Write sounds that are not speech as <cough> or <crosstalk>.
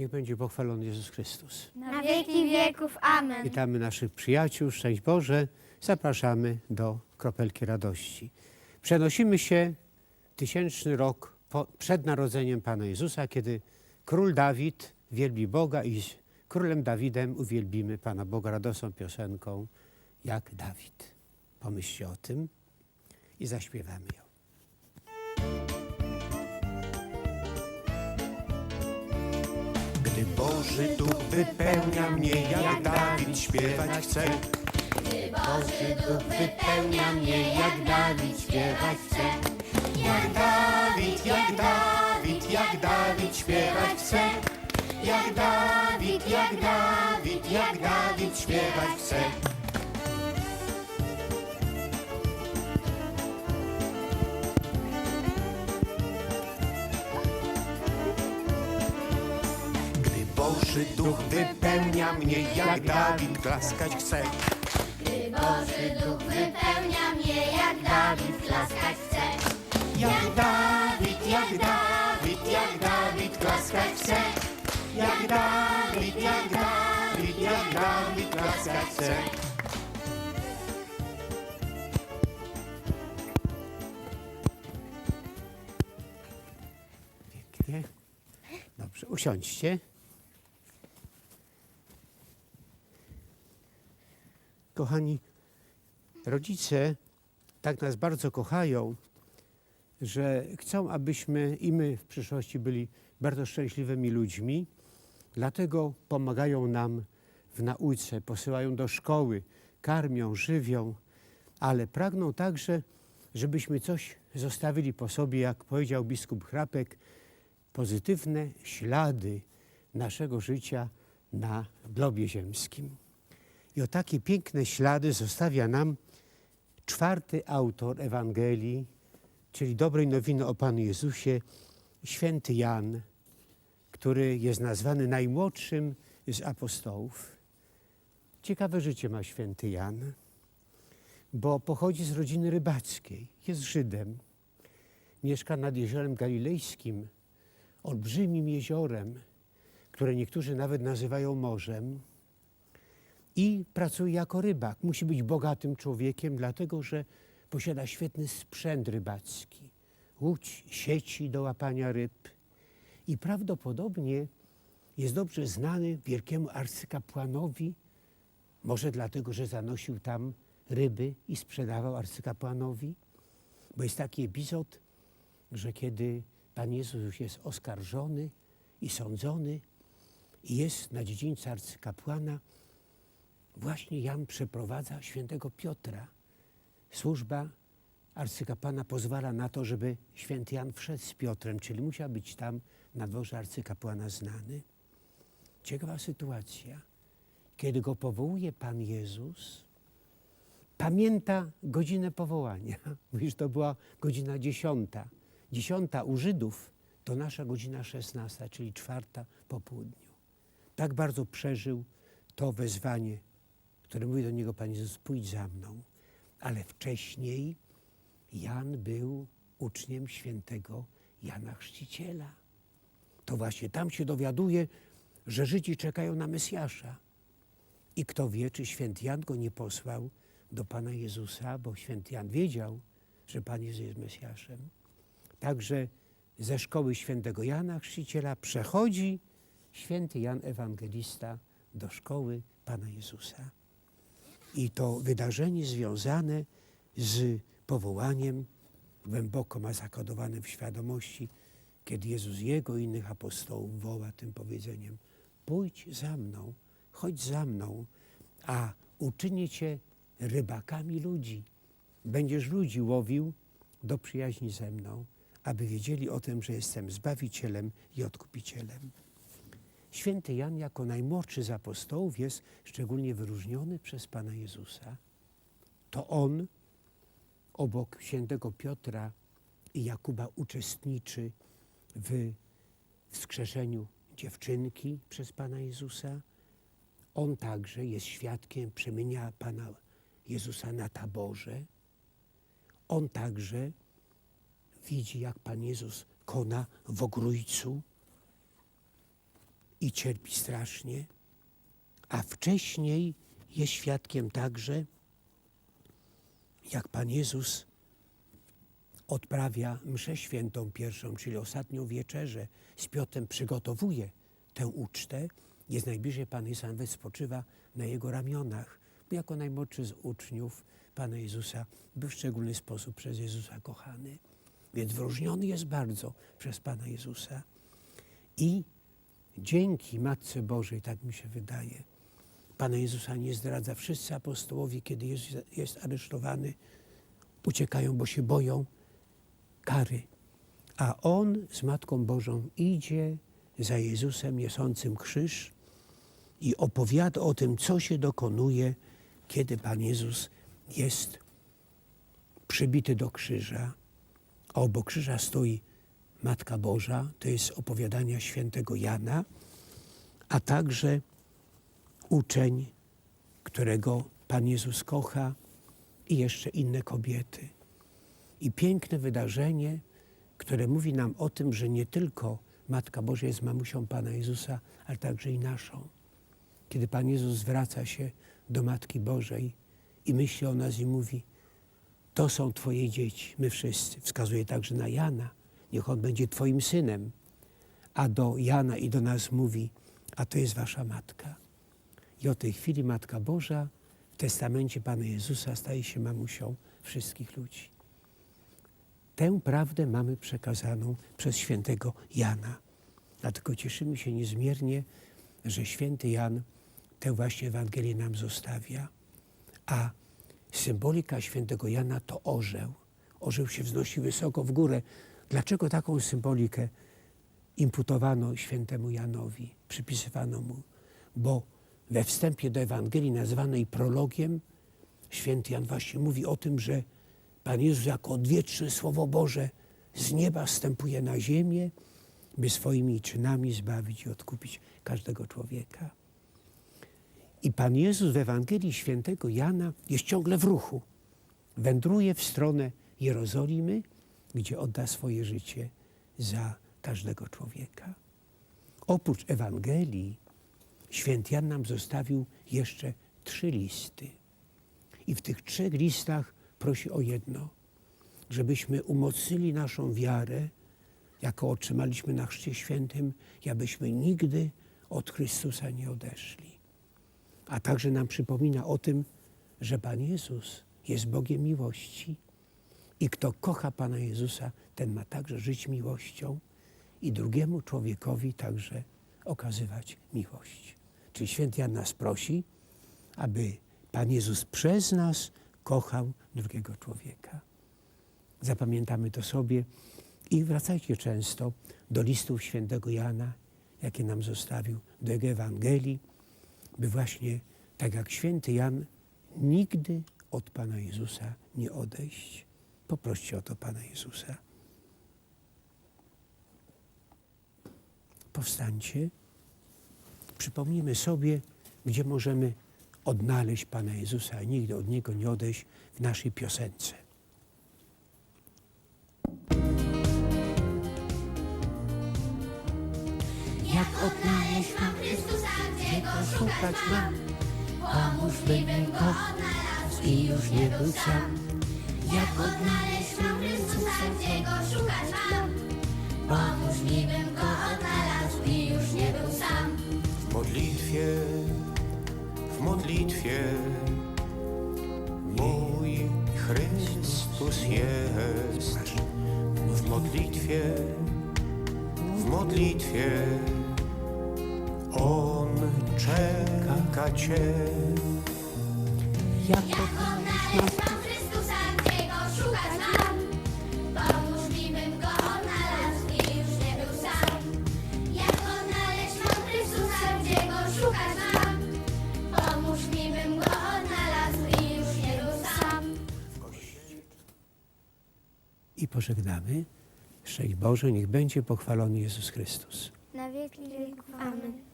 Niech będzie pochwalony Jezus Chrystus. Na wieki wieków. Amen. Witamy naszych przyjaciół, szczęść Boże. Zapraszamy do kropelki radości. Przenosimy się tysięczny rok po, przed narodzeniem Pana Jezusa, kiedy król Dawid wielbi Boga i z królem Dawidem uwielbimy Pana Boga radosną piosenką jak Dawid. Pomyślcie o tym i zaśpiewamy ją. Boży Duch wypełnia mnie, jak Dawid śpiewać chcę. Boży Duch wypełnia mnie, jak Dawid śpiewać chce. Jak Dawid, jak Dawid, jak Dawid śpiewać chcę. Jak Dawid, jak Dawid, jak Dawid śpiewać chcę. Boży Duch wypełnia mnie, jak Dawid klaskać chcę. Boży Duch wypełnia mnie, jak Dawid klaskać chce. Jak Dawid, jak Dawid, jak Dawid klaskać chce. Jak Dawid, jak Dawid, jak Dawid klaskać chce. Pięknie. Dobrze, usiądźcie. Kochani, rodzice tak nas bardzo kochają, że chcą, abyśmy i my w przyszłości byli bardzo szczęśliwymi ludźmi. Dlatego pomagają nam w nauce, posyłają do szkoły, karmią, żywią, ale pragną także, żebyśmy coś zostawili po sobie, jak powiedział biskup Chrapek, pozytywne ślady naszego życia na globie ziemskim. I o takie piękne ślady zostawia nam czwarty autor Ewangelii, czyli dobrej nowiny o Panu Jezusie, święty Jan, który jest nazwany najmłodszym z apostołów. Ciekawe życie ma święty Jan, bo pochodzi z rodziny rybackiej, jest Żydem, mieszka nad Jeziorem Galilejskim, olbrzymim jeziorem, które niektórzy nawet nazywają morzem, i pracuje jako rybak. Musi być bogatym człowiekiem, dlatego że posiada świetny sprzęt rybacki, łódź, sieci do łapania ryb. I prawdopodobnie jest dobrze znany wielkiemu arcykapłanowi, może dlatego, że zanosił tam ryby i sprzedawał arcykapłanowi, bo jest taki epizod, że kiedy Pan Jezus jest oskarżony i sądzony i jest na dziedzińcu arcykapłana, właśnie Jan przeprowadza świętego Piotra. Służba arcykapłana pozwala na to, żeby święty Jan wszedł z Piotrem, czyli musiał być tam na dworze arcykapłana znany. Ciekawa sytuacja. Kiedy go powołuje Pan Jezus, pamięta godzinę powołania. <laughs> Mówisz, to była godzina dziesiąta. Dziesiąta u Żydów to nasza godzina szesnasta, czyli czwarta po południu. Tak bardzo przeżył to wezwanie, które mówi do niego Pan Jezus, pójdź za mną. Ale wcześniej Jan był uczniem świętego Jana Chrzciciela. To właśnie tam się dowiaduje, że Żydzi czekają na Mesjasza. I kto wie, czy święty Jan go nie posłał do Pana Jezusa, bo święty Jan wiedział, że Pan Jezus jest Mesjaszem. Także ze szkoły świętego Jana Chrzciciela przechodzi święty Jan Ewangelista do szkoły Pana Jezusa. I to wydarzenie związane z powołaniem głęboko ma zakodowane w świadomości, kiedy Jezus jego i innych apostołów woła tym powiedzeniem: Pójdź za mną, chodź za mną, a uczynię cię rybakami ludzi. Będziesz ludzi łowił do przyjaźni ze mną, aby wiedzieli o tym, że jestem Zbawicielem i Odkupicielem. Święty Jan jako najmłodszy z apostołów jest szczególnie wyróżniony przez Pana Jezusa. To on obok świętego Piotra i Jakuba uczestniczy w wskrzeszeniu dziewczynki przez Pana Jezusa. On także jest świadkiem przemienia Pana Jezusa na taborze. On także widzi, jak Pan Jezus kona w ogrójcu i cierpi strasznie, a wcześniej jest świadkiem także, jak Pan Jezus odprawia mszę świętą pierwszą, czyli ostatnią wieczerzę z Piotrem, przygotowuje tę ucztę, jest najbliżej Pan Jezus, nawet spoczywa na Jego ramionach. Jako najmłodszy z uczniów Pana Jezusa był w szczególny sposób przez Jezusa kochany. Więc wyróżniony jest bardzo przez Pana Jezusa. I dzięki Matce Bożej, tak mi się wydaje, Pana Jezusa nie zdradza. Wszyscy apostołowie, kiedy jest, jest aresztowany, uciekają, bo się boją kary. A On z Matką Bożą idzie za Jezusem niosącym krzyż i opowiada o tym, co się dokonuje, kiedy Pan Jezus jest przybity do krzyża, a obok krzyża stoi Matka Boża, to jest opowiadania świętego Jana, a także uczeń, którego Pan Jezus kocha i jeszcze inne kobiety. I piękne wydarzenie, które mówi nam o tym, że nie tylko Matka Boża jest mamusią Pana Jezusa, ale także i naszą. Kiedy Pan Jezus zwraca się do Matki Bożej i myśli o nas i mówi, to są Twoje dzieci, my wszyscy. Wskazuje także na Jana, niech on będzie Twoim synem. A do Jana i do nas mówi, a to jest Wasza matka. I od tej chwili Matka Boża w testamencie Pana Jezusa staje się mamusią wszystkich ludzi. Tę prawdę mamy przekazaną przez świętego Jana. Dlatego cieszymy się niezmiernie, że święty Jan tę właśnie Ewangelię nam zostawia. A symbolika świętego Jana to orzeł. Orzeł się wznosi wysoko w górę. Dlaczego taką symbolikę imputowano świętemu Janowi, przypisywano mu? Bo we wstępie do Ewangelii nazwanej prologiem święty Jan właśnie mówi o tym, że Pan Jezus jako odwieczne Słowo Boże z nieba wstępuje na ziemię, by swoimi czynami zbawić i odkupić każdego człowieka. I Pan Jezus w Ewangelii świętego Jana jest ciągle w ruchu. Wędruje w stronę Jerozolimy, gdzie odda swoje życie za każdego człowieka. Oprócz Ewangelii, święty Jan nam zostawił jeszcze trzy listy. I w tych trzech listach prosi o jedno, żebyśmy umocnili naszą wiarę, jaką otrzymaliśmy na Chrzcie Świętym, abyśmy nigdy od Chrystusa nie odeszli. A także nam przypomina o tym, że Pan Jezus jest Bogiem miłości i kto kocha Pana Jezusa, ten ma także żyć miłością i drugiemu człowiekowi także okazywać miłość. Czyli święty Jan nas prosi, aby Pan Jezus przez nas kochał drugiego człowieka. Zapamiętamy to sobie i wracajcie często do listów świętego Jana, jakie nam zostawił, do jego Ewangelii, by właśnie tak jak święty Jan nigdy od Pana Jezusa nie odejść. Poproście o to Pana Jezusa. Powstańcie, przypomnijmy sobie, gdzie możemy odnaleźć Pana Jezusa, a nigdy od Niego nie odejść w naszej piosence. Jak odnaleźć mam Chrystusa, gdzie go szukać mam? Pomóż mi, bym go odnalazł i już nie był sam. Jak odnaleźć mam Chrystusa, gdzie go szukać mam? Pomóż mi, bym go odnalazł i już nie był sam. W modlitwie, w modlitwie mój Chrystus jest. W modlitwie, w modlitwie On czeka Cię. Jak Odnaleźć mam pożegnamy. Szczęść Boże, niech będzie pochwalony Jezus Chrystus. Na wieki wieków. Amen.